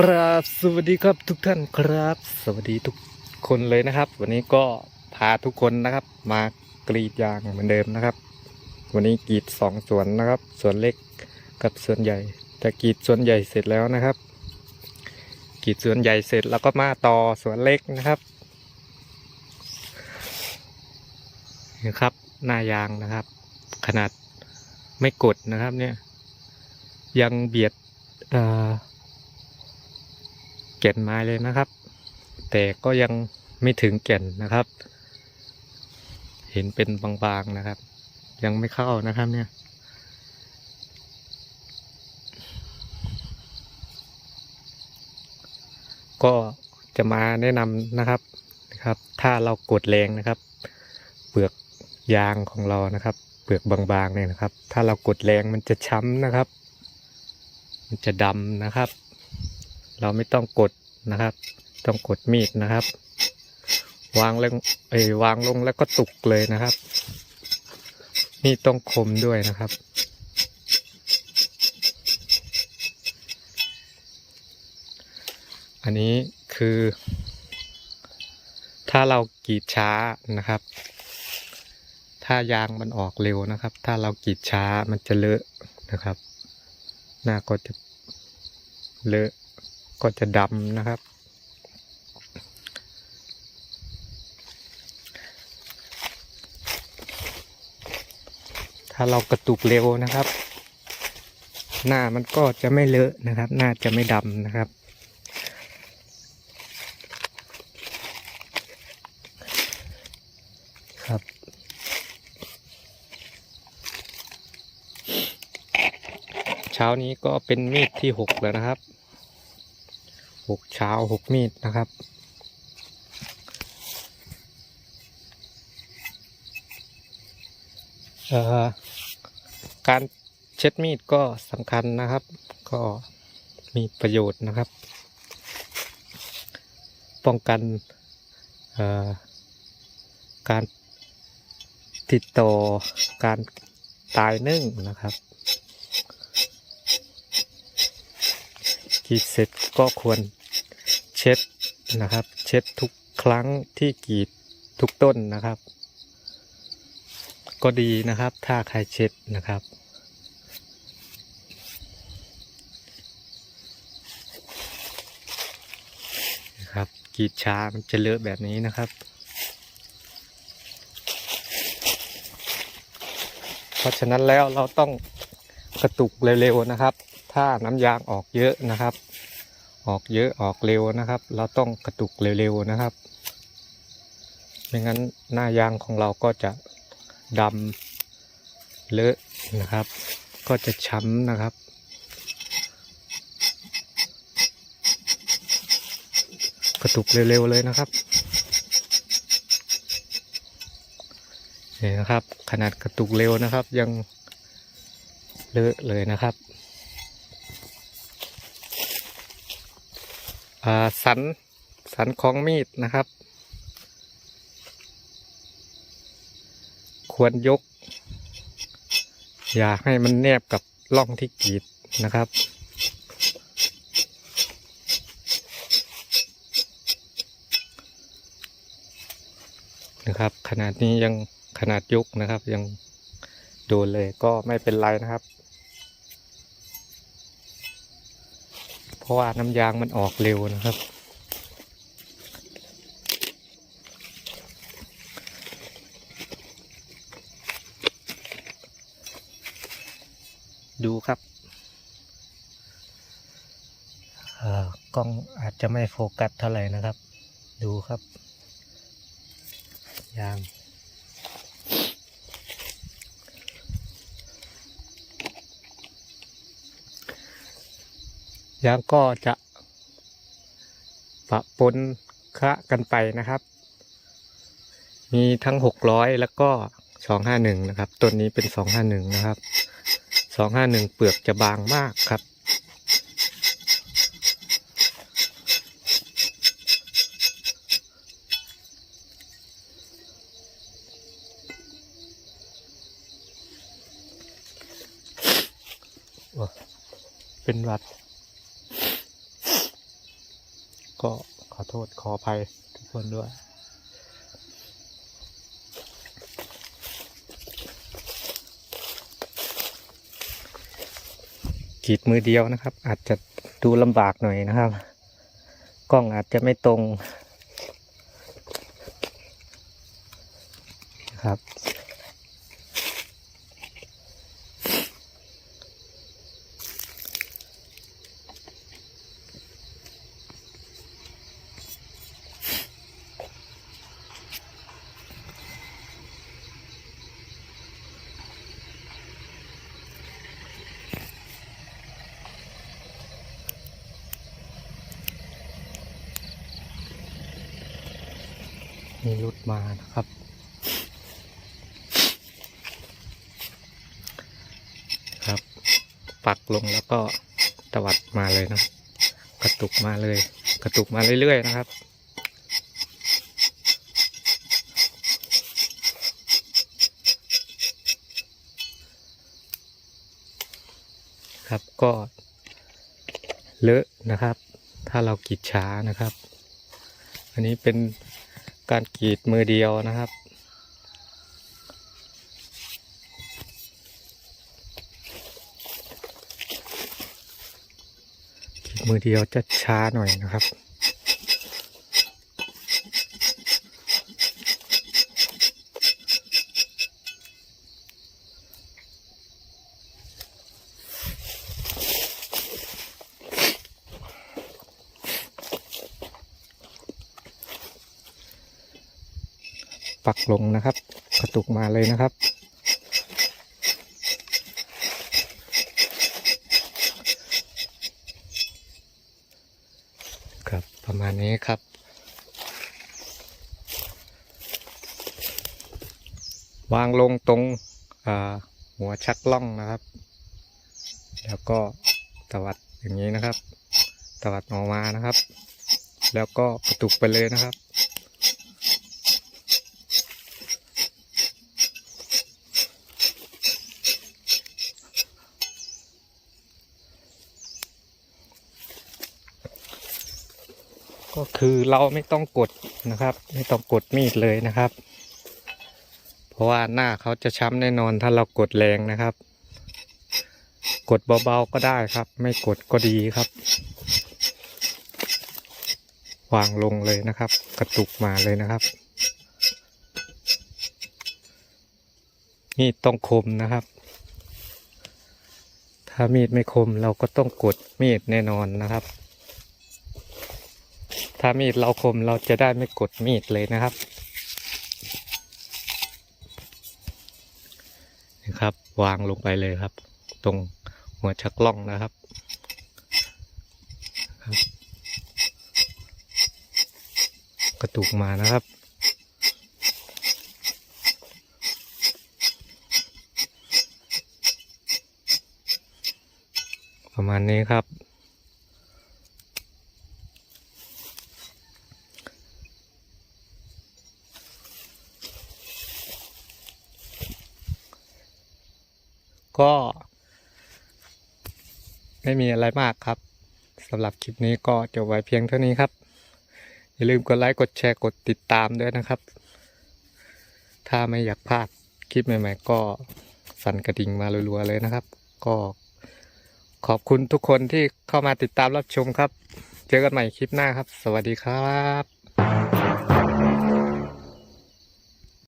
กราบสวัสดีครับทุกท่านครับ สวัสดีทุกคนเลยนะครับ วันนี้ก็พาทุกคนนะครับ มากรีดยางเหมือนเดิมนะครับ วันนี้กรีดสองส่วนนะครับส่วนเล็กกับส่วนใหญ่แต่กรีดส่วนใหญ่เสร็จแล้วนะครับกรีดส่วนใหญ่เสร็จแล้วก็มาต่อส่วนเล็กนะครับนี่ครับหน้ายางนะครับ ขนาดไม่กดนะครับเนี่ยยังเบียดอ่อ แก่นไม้เลยนะครับ แต่ก็ยังไม่ถึงแก่นนะครับ เห็นเป็นบางๆนะครับ ยังไม่เข้านะครับเนี่ยก็จะมาแนะนำนะครับนะครับ ถ้าเรากดแรงนะครับ เปลือกยางของเรานะครับ เปลือกบางๆเนี่ยนะครับ ถ้าเรากดแรงมันจะช้ำนะครับ มันจะดำนะครับ เราไม่ต้องกดนะครับ ต้องกดมีดนะครับ วางลงเอ้วางลงแล้วก็ตุกเลยนะครับ มีดต้องคมด้วยนะครับ อันนี้คือ ถ้าเรากรีดช้านะครับ ถ้ายางมันออกเร็วนะครับ ถ้าเรากรีดช้ามันจะเลอะนะครับ หน้าก็จะเลอะ ก็จะดำนะครับ ถ้าเรากระตุกเร็วนะครับ หน้ามันก็จะไม่เลอะนะครับ หน้าจะไม่ดำนะครับครับเช้านี้ก็เป็นมีดที่หกแล้วนะครับ หกเช้าหกมีดนะครับ การเช็ดมีดก็สำคัญนะครับ ก็มีประโยชน์นะครับ ป้องกันการติดต่อการตายนึ่งนะครับกีดเสร็จก็ควร ช็ดนะครับ เช็ดทุกครั้งที่กรีดทุกต้นนะครับ ก็ดีนะครับ ถ้าใครเช็ดนะครับนะครับกรีดช้ามันจะเลอะแบบนี้นะครับเพราะฉะนั้นแล้วเราต้องกระตุกเร็วๆนะครับ ถ้าน้ำยางออกเยอะนะครับ ออกเยอะออกเร็วนะครับ เราต้องกระตุกเร็วๆนะครับ ไม่งั้นหน้ายางของเราก็จะดำเลอะนะครับ ก็จะช้ำนะครับกระตุกเร็วๆเลยนะครับนี่นะครับ ขนาดกระตุกเร็วนะครับ ยังเลอะเลยนะครับ อ่า สันสันของมีดนะครับ ควรยก อย่าให้มันแนบกับร่องที่กรีดนะครับนะครับขนาดนี้ยังขนาดยกนะครับ ยังโดนเลยก็ไม่เป็นไรนะครับ เพราะว่าน้ำยางมันออกเร็วนะครับ ดูครับอ่อกล้องอาจจะไม่โฟกัสเท่าไหร่นะครับ ดูครับ ยาง ยางก็จะปะปนคะกันไปนะครับ มีทั้งหกร้อยแล้วก็สองห้าหนึ่งนะครับ ต้นนี้เป็นสองห้าหนึ่งนะครับสองห้าหนึ่งเปลือกจะบางมากครับเป็นวัด ก็ขอโทษขออภัยทุกคนด้วย กีดมือเดียวนะครับ อาจจะดูลำบากหน่อยนะครับ กล้องอาจจะไม่ตรงนะครับ มีรุดมานะครับ ครับ ปักลงแล้วก็ตวัดมาเลยนะ กระตุกมาเลย กระตุกมาเรื่อยๆนะครับครับก็เลอะนะครับ ถ้าเรากรีดช้านะครับ อันนี้เป็น การกรีดมือเดียวนะครับกรีดมือเดียวจะช้าหน่อยนะครับ ปักลงนะครับ กระตุกมาเลยนะครับ ครับประมาณนี้ครับวางลงตรงหัวชักล่องนะครับ แล้วก็ตวัดอย่างนี้นะครับ ตวัดออกมานะครับ แล้วก็กระตุกไปเลยนะครับ ก็คือเราไม่ต้องกดนะครับ ไม่ต้องกดมีดเลยนะครับ เพราะว่าหน้าเขาจะช้ำแน่นอนถ้าเรากดแรงนะครับ กดเบาๆก็ได้ครับ ไม่กดก็ดีครับ วางลงเลยนะครับ กระตุกมาเลยนะครับมีดต้องคมนะครับ ถ้ามีดไม่คมเราก็ต้องกดมีดแน่นอนนะครับ ถ้ามีดเราคมเราจะได้ไม่กดมีดเลยนะครับนะครับ วางลงไปเลยครับ ตรงหัวชักล่องนะครับครับ กระตุกมานะครับประมาณนี้ครับ ก็ ไม่มีอะไรมากครับสำหรับคลิปนี้ก็จบไว้เพียงเท่านี้ครับ อย่าลืมกดไลค์กดแชร์กดติดตามด้วยนะครับ ถ้าไม่อยากพลาดคลิปใหม่ๆก็สั่นกระดิ่งมารัวๆเลยนะครับ ก็ขอบคุณทุกคนที่เข้ามาติดตามรับชมครับ เจอกันใหม่คลิปหน้าครับ สวัสดีครับ